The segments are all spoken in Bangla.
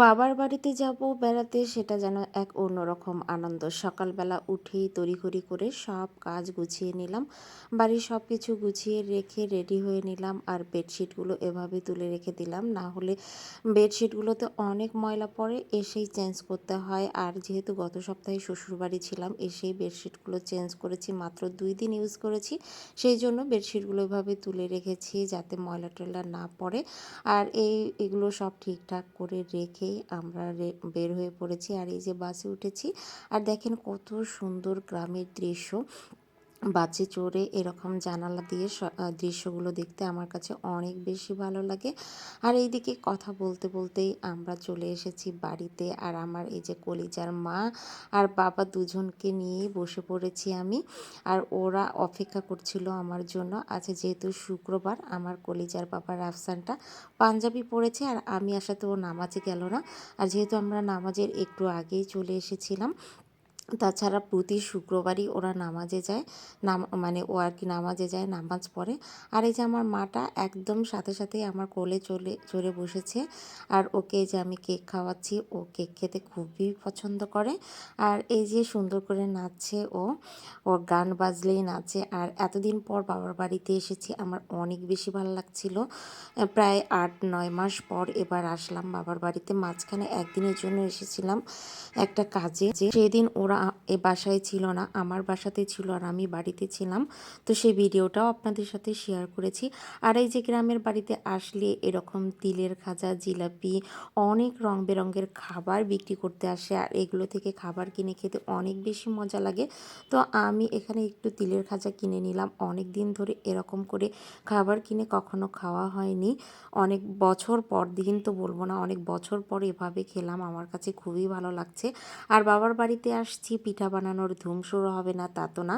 বাবার বাড়িতে যাব, বেড়াতে সেটা যেন এক অন্যরকম আনন্দ। সকালবেলা উঠেই তড়িঘড়ি করে সব কাজ গুছিয়ে নিলাম। বাড়ির সব কিছু গুছিয়ে রেখে রেডি হয়ে নিলাম আর বেডশিটগুলো এভাবে তুলে রেখে দিলাম। না হলে বেডশিটগুলোতে অনেক ময়লা পড়ে, এসেই চেঞ্জ করতে হয়। আর যেহেতু গত সপ্তাহে শ্বশুরবাড়ি ছিলাম, এসেই বেডশিটগুলো চেঞ্জ করেছি। মাত্র দুই দিন ইউজ করেছি, সেই জন্য বেডশিটগুলো এভাবে তুলে রেখেছি যাতে ময়লা টয়লা না পড়ে। আর এই, এগুলো সব ঠিকঠাক করে রেখেই আমরা বের হয়ে পড়েছি আর এই যে বাসে উঠেছি, আর দেখেন কত সুন্দর গ্রামের দৃশ্য। বাসে চড়ে এরকম জানালা দিয়ে দৃশ্যগুলো দেখতে আমার কাছে অনেক বেশি ভালো লাগে। আর এইদিকে কথা বলতে বলতেই আমরা চলে এসেছি বাড়িতে আর আমার এই যে কলিজার মা আর বাবা দুজনকে নিয়ে বসে পড়েছি আমি। আর ওরা অপেক্ষা করছিল আমার জন্য। আচ্ছা যেহেতু শুক্রবার, আমার কলিজার বাবার রাফসানটা পাঞ্জাবি পড়েছে আর আমি আসাতে ও নামাজে গেল না। আর যেহেতু আমরা নামাজের একটু আগেই চলে এসেছিলাম তাছাড়া প্রতি শুক্রবারই ওরা নামাজে যায়। নাম মানে ও আর কি নামাজে যায়, নামাজ পড়ে। আর এই যে আমার মাটা একদম সাথে সাথেই আমার কোলে চলে, চড়ে বসেছে। আর ওকে যে আমি কেক খাওয়াচ্ছি, ও কেক খেতে খুবই পছন্দ করে। আর এই যে সুন্দর করে নাচছে ও, ওর গান বাজলেই নাচে। আর এতদিন পর বাবার বাড়িতে এসেছি, আমার অনেক বেশি ভালো লাগছিল। প্রায় আট, নয় মাস পর এবার আসলাম বাবার বাড়িতে। মাঝখানে একদিনের জন্য এসেছিলাম একটা কাজে। যে সেদিন ওরা এ বাসায় ছিল না, আমার বাসাতে ছিল আর আমি বাড়িতে ছিলাম। তো সেই ভিডিওটাও আপনাদের সাথে শেয়ার করেছি। আর এই যে গ্রামের বাড়িতে আসলে এরকম তিলের খাজা, জিলাপি, অনেক রং বেরঙের খাবার বিক্রি করতে আসে আর এগুলো থেকে খাবার কিনে খেতে অনেক বেশি মজা লাগে। তো আমি এখানে একটু তিলের খাজা কিনে নিলাম। অনেক দিন ধরে এরকম করে খাবার কিনে কখনো খাওয়া হয়নি। অনেক বছর পর দিন তো বলব না, অনেক বছর পর এভাবে খেলাম। আমার কাছে খুবই ভালো লাগছে। আর বাবার বাড়িতে আসছি পিঠা বানানোর ধুম শুরু হবে না তা তো না।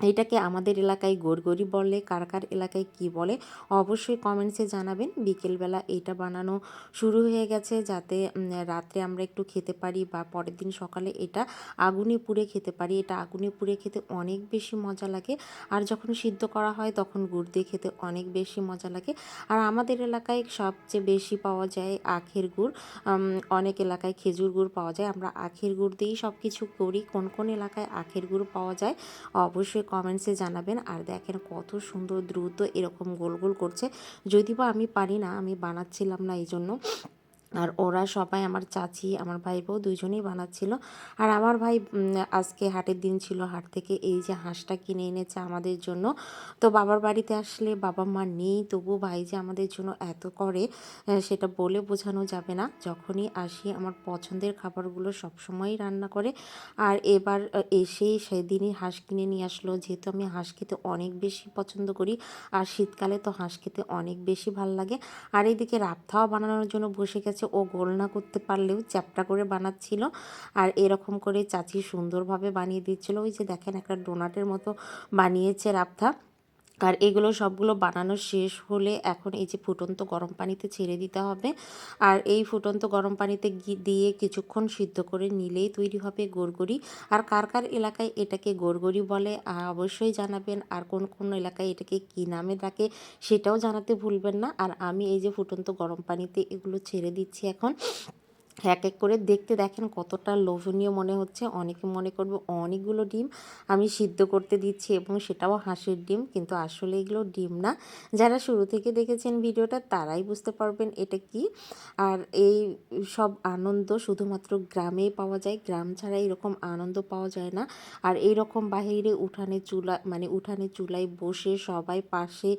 এটাকে আমাদের এলাকায় গোরগরি বলে, কার কার এলাকায় কি বলে, অবশ্যই কমেন্টসে জানাবেন। বিকেলবেলা এটা বানানো শুরু হয়ে গেছে যাতে রাত্রে আমরা একটু খেতে পারি বা পরের দিন সকালে এটা আগুনে পুড়ে খেতে পারি। এটা আগুনে পুড়ে খেতে অনেক বেশি মজা লাগে। আর যখন সিদ্ধ করা হয় তখন গুড় দিয়ে খেতে অনেক বেশি মজা লাগে। আর আমাদের এলাকায় সবচেয়ে বেশি পাওয়া যায় আখের গুড়। অনেক এলাকায় খেজুর গুড় পাওয়া যায়। আমরা আখের গুড় দিয়েই সব কিছু করি। কোন কোন এলাকায় আখের গুড় পাওয়া যায়? অবশ্যই কমেন্টসে জানাবেন। আর দেখেন কত সুন্দর দ্রুত এরকম গোল গোল করছে। যদি বা আমি পারি না, আমি বানাচ্ছিলাম না এই জন্য আর ওরা সবাই আমার চাচি, আমার ভাই বউ দুজনেই বানাচ্ছিল। আর আমার ভাই আজকে হাটের দিন ছিল, হাট থেকে এই যে হাঁসটা কিনে এনেছে আমাদের জন্য। তো বাবার বাড়িতে আসলে বাবা মা নেই তবু ভাই যে আমাদের জন্য এত করে সেটা বলে বোঝানো যাবে না। যখনই আসি, আমার পছন্দের খাবারগুলো সবসময়ই রান্না করে। আর এবার এসেই সেদিনই হাঁস কিনে নিয়ে আসলো। যেহেতু আমি হাঁস খেতে অনেক বেশি পছন্দ করি, আর শীতকালে তো হাঁস খেতে অনেক বেশি ভালো লাগে। আর এইদিকে রাবথাও বানানোর জন্য বসে গেছে ও গোল না করতে পারলেও চ্যাপটা করে বানাচ্ছিল আর এরকম করে চাচি সুন্দরভাবে বানিয়ে দিচ্ছিল। ওই যে দেখেন একটা ডোনাটের মতো বানিয়েছে রাবথা। আর এগুলো সবগুলো বানানো শেষ হলে এখন এই যে ফুটন্ত গরম পানিতে ছেড়ে দিতে হবে। আর এই ফুটন্ত গরম পানিতে দিয়ে কিছুক্ষণ সিদ্ধ করে নিলেই তৈরি হবে গোরগরি আর কার কার এলাকায় এটাকে গোরগরি বলে অবশ্যই জানাবেন। আর কোন কোন এলাকায় এটাকে কী নামে ডাকে সেটাও জানাতে ভুলবেন না। আর আমি এই যে ফুটন্ত গরম পানিতে এগুলো ছেড়ে দিচ্ছি এখন। এক এক করে দেখতে দেখেন কতটা লোভনীয় মনে হচ্ছে। অনেকে মনে করবে অনেকগুলো ডিম আমি সিদ্ধ করতে দিচ্ছি এবং সেটাও হাঁসের ডিম, কিন্তু আসলে এগুলো ডিম না। যারা শুরু থেকে দেখেছেন ভিডিওটা তারাই বুঝতে পারবেন এটা কি। আর এই সব আনন্দ শুধুমাত্র গ্রামেই পাওয়া যায়, গ্রাম ছাড়া এরকম আনন্দ পাওয়া যায় না। আর এই রকম বাহিরে উঠানে চুলা মানে উঠানে চুলায় বসে সবাই পাশে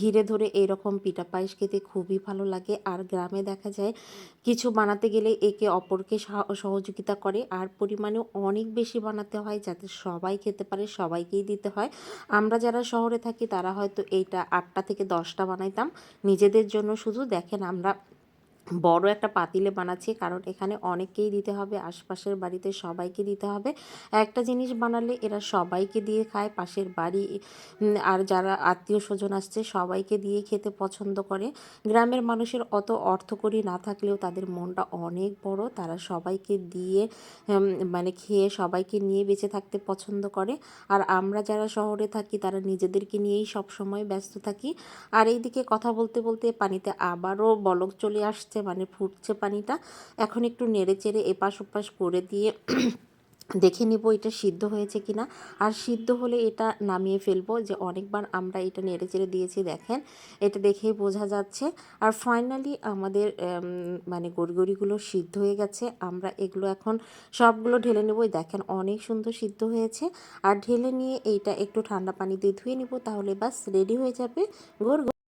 ঘিরে ধরে এরকম পিঠা পায়েস খেতে খুবই ভালো লাগে। আর গ্রামে দেখা যায়, কিছু বানাতে গেলে একে অপরকে সহ- সহযোগিতা করে। আর পরিমাণে অনেক বেশি বানাতে হয় যাতে সবাই খেতে পারে, সবাইকেই দিতে হয়। আমরা যারা শহরে থাকি তারা হয়তো এইটা আটটা থেকে দশটা বানাইতাম। নিজেদের জন্য শুধু দেখেন আমরা বড় একটা পাতিলে বানাচ্ছি, কারণ এখানে অনেককেই দিতে হবে, আশপাশের বাড়িতে সবাইকে দিতে হবে। একটা জিনিস বানালে এরা সবাইকে দিয়ে খায়, পাশের বাড়ি আর যারা আত্মীয় স্বজন আসছে সবাইকে দিয়ে খেতে পছন্দ করে। গ্রামের মানুষের অত অর্থকরী না থাকলেও তাদের মনটা অনেক বড়, তারা সবাইকে দিয়ে মানে খেয়ে সবাইকে নিয়ে বেঁচে থাকতে পছন্দ করে। আর আমরা যারা শহরে থাকি, তারা নিজেদেরকে নিয়েই সব সময় ব্যস্ত থাকি। আর এইদিকে কথা বলতে বলতে পানিতে আবারও বলক চলে আসছে। আসছে মানে ফুটছে পানিটা। এখন একটু নেড়ে চেড়ে এপাশ ওপাশ করে দিয়ে দেখে নিব এটা সিদ্ধ হয়েছে কিনা। আর সিদ্ধ হলে এটা নামিয়ে ফেলব যে অনেকবার আমরা এটা নেড়ে চেড়ে দিয়েছি, দেখেন। এটা দেখেই বোঝা যাচ্ছে। আর ফাইনালি আমাদের মানে গড়গড়িগুলো সিদ্ধ হয়ে গেছে। আমরা এগুলো এখন সবগুলো ঢেলে নেব দেখেন অনেক সুন্দর সিদ্ধ হয়েছে। আর ঢেলে নিয়ে এইটা একটু ঠান্ডা পানি দিয়ে ধুয়ে নিব, তাহলে বাস রেডি হয়ে যাবে গড়